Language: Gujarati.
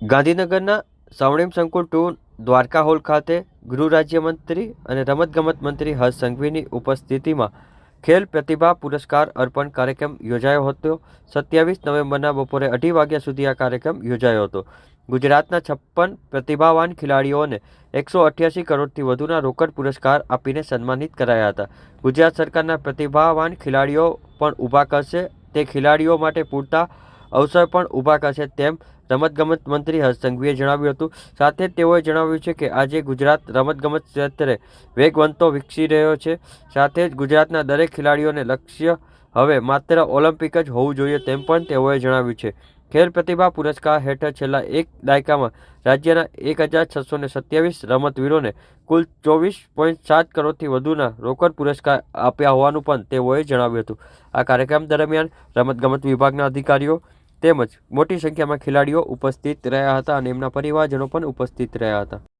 ગાંધીનગરના સ્વર્ણિમ સંકુલ ટુ દ્વારકા હોલ ખાતે ગૃહ રાજ્યમંત્રી અને રમતગમત મંત્રી હર્ષ સંઘવીની ઉપસ્થિતિમાં ખેલ પ્રતિભા પુરસ્કાર અર્પણ કાર્યક્રમ યોજાયો હતો. સત્યાવીસ નવેમ્બરના બપોરે અઢી વાગ્યા સુધી આ કાર્યક્રમ યોજાયો હતો. ગુજરાતના છપ્પન પ્રતિભાવાન ખેલાડીઓને એકસો અઠ્યાસી કરોડથી વધુના રોકડ પુરસ્કાર આપીને સન્માનિત કરાયા હતા. ગુજરાત સરકારના પ્રતિભાવાન ખેલાડીઓ પણ ઊભા કરશે. તે ખેલાડીઓ માટે પૂરતા અવસર પણ ઊભા કરશે તેમ રમતગમત મંત્રી હર્ષ સંઘવીએ જણાવ્યું હતું. સાથે તેઓએ જણાવ્યું છે કે આજે ગુજરાત રમતગમત ક્ષેત્રે વેગવંતો વિકસી રહ્યો છે. સાથે જ ગુજરાતના દરેક ખેલાડીઓને લક્ષ્ય હવે માત્ર ઓલિમ્પિક જ હોવું જોઈએ તેમ પણ તેઓએ જણાવ્યું છે. ખેલ પ્રતિભા પુરસ્કાર હેઠળ છેલ્લા એક દાયકામાં રાજ્યના એક હજાર છસો ને સત્યાવીસ રમતવીરોને કુલ ચોવીસ પોઈન્ટ સાત કરોડથી વધુના રોકડ પુરસ્કાર આપ્યા હોવાનું પણ તેઓએ જણાવ્યું હતું. આ કાર્યક્રમ દરમિયાન રમતગમત વિભાગના અધિકારીઓ તેમજ મોટી સંખ્યામાં ખેલાડીઓ ઉપસ્થિત રહ્યા હતા અને એમના પરિવારજનો પણ ઉપસ્થિત રહ્યા હતા.